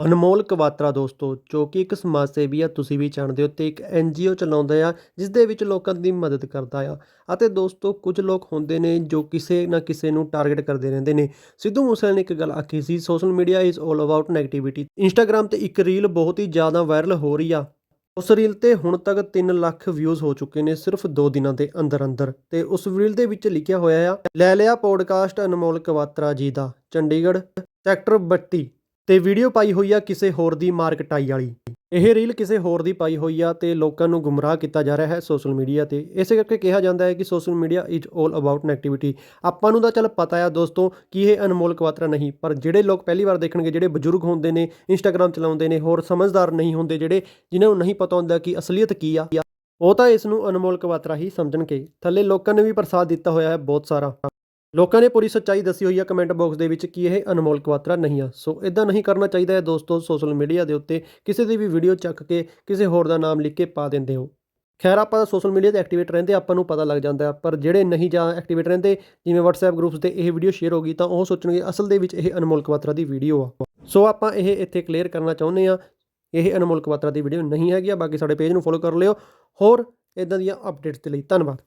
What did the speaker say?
ਅਨਮੋਲ ਕਵਾਤਰਾ ਦੋਸਤੋ, ਜੋ ਕਿ ਇੱਕ ਸਮਾਜ ਸੇਵੀ ਆ, ਤੁਸੀਂ ਵੀ ਜਾਣਦੇ ਹੋ ਤੇ ਇੱਕ ਐੱਨ ਜੀ ਓ ਚਲਾਉਂਦਾ ਆ ਜਿਸ ਦੇ ਵਿੱਚ ਲੋਕਾਂ ਦੀ ਮਦਦ ਕਰਦਾ ਆ। ਅਤੇ ਦੋਸਤੋ, ਕੁਝ ਲੋਕ ਹੁੰਦੇ ਨੇ ਜੋ ਕਿਸੇ ਨਾ ਕਿਸੇ ਨੂੰ ਟਾਰਗੇਟ ਕਰਦੇ ਰਹਿੰਦੇ ਨੇ। ਸਿੱਧੂ ਮੂਸੇਵਾਲੇ ਨੇ ਇੱਕ ਗੱਲ ਆਖੀ ਸੀ social media is 올 about negativity Instagram ਤੇ ਇੱਕ ਰੀਲ ਬਹੁਤ ਹੀ ਜ਼ਿਆਦਾ ਵਾਇਰਲ ਹੋ ਰਹੀ ਆ। ਉਸ ਰੀਲ ਤੇ ਹੁਣ ਤੱਕ 3 ਲੱਖ ਵਿਊਜ਼ ਹੋ ਚੁੱਕੇ ਨੇ, ਸਿਰਫ 2 ਦਿਨਾਂ ਦੇ ਅੰਦਰ ਅੰਦਰ ਤੇ ਉਸ ਰੀਲ ਦੇ ਵਿੱਚ ਲਿਖਿਆ ਹੋਇਆ ਆ, ਲੈ ਲਿਆ ਪੋਡਕਾਸਟ ਅਨਮੋਲ ਕਵਾਤਰਾ ਜੀ ਦਾ, ਚੰਡੀਗੜ੍ਹ ਸੈਕਟਰ 32 ਤੇ ਵੀਡੀਓ ਪਾਈ ਹੋਈ ਆ ਕਿਸੇ ਹੋਰ ਦੀ ਮਾਰਕਟਾਈ ਵਾਲੀ। ਇਹ ਰੀਲ ਕਿਸੇ ਹੋਰ ਦੀ ਪਾਈ ਹੋਈ ਆ ਤੇ ਲੋਕਾਂ ਨੂੰ ਗੁੰਮਰਾਹ ਕੀਤਾ ਜਾ ਰਿਹਾ ਹੈ ਸੋਸ਼ਲ ਮੀਡੀਆ ਤੇ। ਇਸੇ ਕਰਕੇ ਕਿਹਾ ਜਾਂਦਾ ਹੈ ਕਿ social media is 올 about negativity ਆਪਾਂ ਨੂੰ ਤਾਂ ਚੱਲ ਪਤਾ ਆ ਦੋਸਤੋ ਕਿ ਇਹ ਅਨਮੋਲ ਕਵਾਤਰਾ ਨਹੀਂ, ਪਰ ਜਿਹੜੇ ਲੋਕ ਪਹਿਲੀ ਵਾਰ ਦੇਖਣਗੇ, ਜਿਹੜੇ ਬਜ਼ੁਰਗ ਹੁੰਦੇ ਨੇ ਇੰਸਟਾਗ੍ਰam ਚਲਾਉਂਦੇ ਨੇ, ਹੋਰ ਸਮਝਦਾਰ ਨਹੀਂ ਹੁੰਦੇ ਜਿਹੜੇ, ਜਿਨ੍ਹਾਂ ਨੂੰ ਨਹੀਂ ਪਤਾ ਹੁੰਦਾ ਕਿ ਅਸਲੀਅਤ ਕੀ ਆ, ਉਹ ਤਾਂ ਇਸ ਨੂੰ ਅਨਮੋਲ ਕਵਾਤਰਾ ਹੀ ਸਮਝਣਗੇ। ਥੱਲੇ ਲੋਕਾਂ ਨੇ ਵੀ ਪ੍ਰਸਾਦ ਦਿੱਤਾ ਹੋਇਆ ਹੈ ਬਹੁਤ ਸਾਰਾ। ਲੋਕਾਂ ਨੇ ਪੂਰੀ ਸੱਚਾਈ ਦੱਸੀ ਹੋਈ ਹੈ ਕਮੈਂਟ ਬਾਕਸ ਦੇ ਵਿੱਚ ਕਿ ਇਹ ਅਨਮੋਲ ਕਵਾਤਰਾ ਨਹੀਂ ਆ। ਸੋ ਇਦਾਂ ਨਹੀਂ ਕਰਨਾ ਚਾਹੀਦਾ ਹੈ ਦੋਸਤੋ, ਸੋਸ਼ਲ ਮੀਡੀਆ ਦੇ ਉੱਤੇ ਕਿਸੇ ਦੀ ਵੀ ਵੀਡੀਓ ਚੱਕ ਕੇ ਕਿਸੇ ਹੋਰ ਦਾ ਨਾਮ ਲਿਖ ਕੇ ਪਾ ਦਿੰਦੇ ਹੋ। ਖੈਰ, ਆਪਾਂ ਤਾਂ ਸੋਸ਼ਲ ਮੀਡੀਆ ਤੇ ਐਕਟੀਵੇਟ ਰਹਿੰਦੇ, ਆਪਾਂ ਨੂੰ ਪਤਾ ਲੱਗ ਜਾਂਦਾ, ਪਰ ਜਿਹੜੇ ਨਹੀਂ ਜਾਂ ਐਕਟੀਵੇਟ ਰਹਿੰਦੇ, ਜਿਵੇਂ WhatsApp ਗਰੁੱਪਸ ਤੇ ਇਹ ਵੀਡੀਓ ਸ਼ੇਅਰ ਹੋ ਗਈ ਤਾਂ ਉਹ ਸੋਚਣਗੇ ਅਸਲ ਦੇ ਵਿੱਚ ਇਹ ਅਨਮੋਲ ਕਵਾਤਰਾ ਦੀ ਵੀਡੀਓ ਆ। ਸੋ ਆਪਾਂ ਇਹ ਇੱਥੇ ਕਲੀਅਰ ਕਰਨਾ ਚਾਹੁੰਦੇ ਆ ਇਹ ਅਨਮੋਲ ਕਵਾਤਰਾ ਦੀ ਵੀਡੀਓ ਨਹੀਂ ਹੈਗੀ ਆ, ਬਾਕੀ ਸਾਡੇ ਪੇਜ ਨੂੰ ਫੋਲੋ ਕਰ ਲਿਓ। ਹੋਰ ਇਦਾਂ ਦੀਆਂ ਅਪਡੇਟਸ ਦੇ ਲਈ ਧੰਨਵਾਦ।